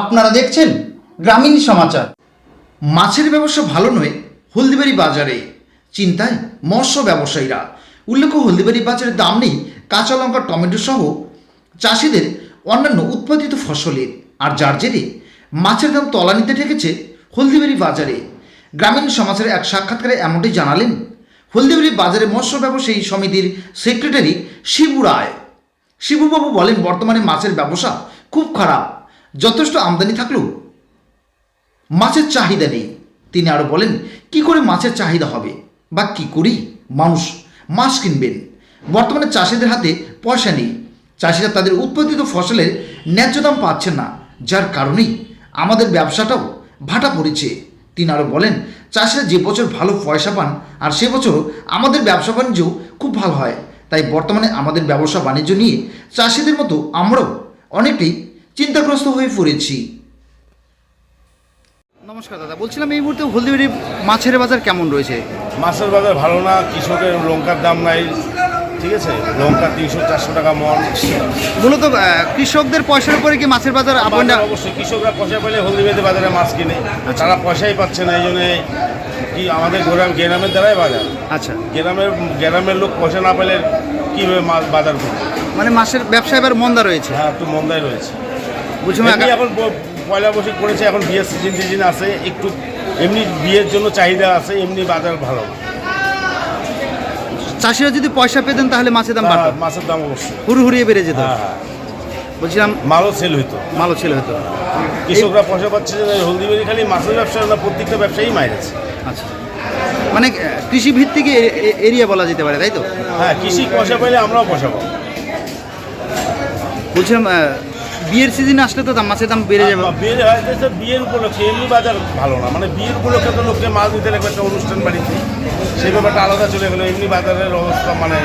আপনারা দেখছেন গ্রামীণ সমাচার। মাছের ব্যবসা ভালো নয়, হলদিবাড়ি বাজারে। চিন্তায় মৎস্য ব্যবসায়ীরা। উল্লেখ্য, হলদিবাড়ি বাজারে দাম নেই, কাঁচা লঙ্কা, টমেটো সহ চাষিদের অন্যান্য উৎপাদিত ফসলের। আর যার জেরে মাছের দাম তলানিতে ঠেকেছে হলদিবাড়ি বাজারে। গ্রামীণ সমাজের এক সাক্ষাৎকারে এমনটি জানালেন, হলদিবাড়ি বাজারে মৎস্য ব্যবসায়ী সমিতির সেক্রেটারি শিবু রায়। শিবুবাবু বলেন, বর্তমানে মাছের ব্যবসা খুব খারাপ। যথেষ্ট আমদানি থাকলেও মাছের চাহিদা নেই। তিনি আরও বলেন, কি করে মাছের চাহিদা হবে বা কি করি? মানুষ মাছ কিনবেন। বর্তমানে চাষিদের হাতে পয়সা নেই। চাষিরা তাদের উৎপাদিত ফসলের ন্যায্য দাম পাচ্ছেন না, যার কারণেই আমাদের ব্যবসাটাও ভাটা পড়েছে। তিনি আরও বলেন, চাষিরা যে বছর ভালো পয়সা পান আর সে বছর আমাদের ব্যবসা বাণিজ্য খুব ভালো হয়। তাই বর্তমানে আমাদের ব্যবসা বাণিজ্য নিয়ে চাষিদের মতো আমরাও অনেকটাই চিন্তাগ্রস্ত হয়ে পড়েছি। নমস্কার দাদা বলছিলাম এই মুহূর্তে হলদিবাড়ি মাছের বাজার কেমন রয়েছে? মাছের বাজার ভালো না কৃষকের লঙ্কার দাম নাই ঠিক আছে? লঙ্কা তিনশো চারশো টাকা মন। মূলত কৃষকদের পয়সার উপরে কি মাছের বাজার আপ বাজার অবশ্যই কৃষকরা পয়সা পেলে হলদিবাড়ি বাজারে মাছ কিনে। তারা পয়সাই পাচ্ছে না এই জন্য কি আমাদের গ্রাম গ্রামের দ্বারাই বাজার। আচ্ছা। গ্রামের গ্রামের লোক পয়সা না পেলে কীভাবে মাছ বাজার করবে? মানে মাছের ব্যবসা এবার মন্দা রয়েছে। হ্যাঁ একটু মন্দাই রয়েছে। বলছিলাম এখন পয়লা বৈশাখ করেছে এখন বিয়ের সিজন টিজন আছে একটু এমনি বিয়ের জন্য চাহিদা আছে এমনি বাজার ভালো। চাষিরা যদি পয়সা পেতেন তাহলে মাছের দাম বাড়তো। হ্যাঁ, মাছের দাম অবশ্যই। হুড়ু হুড়িয়ে বেড়ে যেত। হ্যাঁ হ্যাঁ। বলছিলাম মালও সেল হইতো। ভালো ছিল হয়তো কৃষকরা পয়সা পাচ্ছে যে হলদিবাড়ি খালি মাছের ব্যবসা না প্রত্যেকটা ব্যবসায়ী মাইরেছে আচ্ছা। মানে কৃষি ভিত্তিক এরিয়া বলা যেতে পারে তাই তো? হ্যাঁ কৃষি পয়সা পেলে আমরাও পয়সা পাবো। বলছিলাম বিয়ের সিজন আসলে তো দাম মাছের দাম বেড়ে যাবে। বিয়ের হয় যে বিয়ের উপলক্ষে এমনি বাজার ভালো না। মানে বিয়ের উপলক্ষে তো লোককে মাছ দিতে লাগবে একটা অনুষ্ঠান বাড়িতে সেই ব্যাপারটা আলাদা চলে গেলো। এমনি বাজারের অবস্থা মানে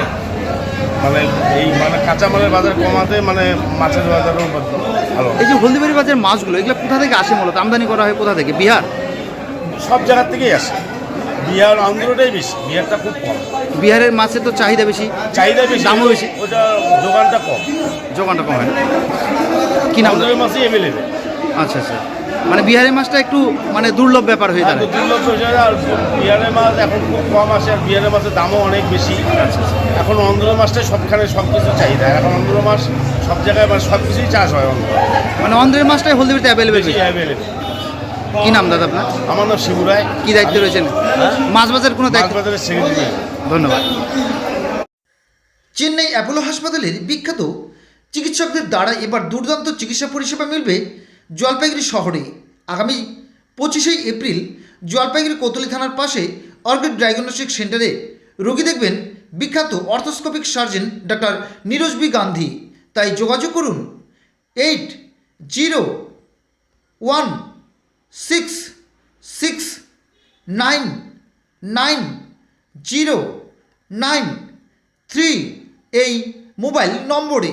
মানে এই মানে কাঁচামালের বাজার কমাতে মানে মাছের বাজারও ভালো। এই যে হলদিবাড়ি বাজার মাছগুলো এগুলো কোথা থেকে আসে মূলত? আমদানি করা হয় কোথা থেকে? বিহার? সব জায়গার থেকেই আসে। বিহার আন্ধ্রটাই বেশি বিহারটা খুব কম। বিহারের মাছের তো চাহিদা বেশি চাহিদা বেশি দামও বেশি। ওটা দোকানটা কম। যোগানটা কম হয়। কি নাম? মাছই অ্যাভেলেবেল আচ্ছা আচ্ছা। মানে বিহারের মাছটা একটু মানে দুর্লভ ব্যাপার হয়ে দাঁড়ায়। দুর্লভ হয়ে যায় আর বিহারের মাছ এখন খুব কম আসে আর বিহারের মাছের দামও অনেক বেশি। এখন অন্ধ্র মাছটাই সবখানে সব কিছু চাহিদা। এখন অন্ধ্র মাছ সব জায়গায় মানে সব কিছুই চাষ হয় অন্ধ্র। মানে অন্ধ্রের মাছটাই হলদিবাড়িতে অ্যাভেলেবেল অ্যাভেলেবেল কি নাম দাদা আপনার? আমার নাম শিবুরায় কি দায়িত্ব রয়েছেন? হ্যাঁ? মাছ বাজার কোনো দায়িত্ব? বাজারের সেক্রেটারি ধন্যবাদ। চেন্নাই অ্যাপোলো হাসপাতালের বিখ্যাত চিকিৎসকদের দ্বারা এবার দুর্দান্ত চিকিৎসা পরিষেবা মিলবে জলপাইগুড়ি শহরে। আগামী পঁচিশে এপ্রিল জলপাইগুড়ি কোতলি থানার পাশে অর্বিট ডায়াগনস্টিক সেন্টারে রোগী দেখবেন বিখ্যাত orthoscopic surgeon doctor Neeraj B Gandhi. তাই যোগাযোগ করুন eight zero one six six nine nine zero nine three এই মোবাইল নম্বরে।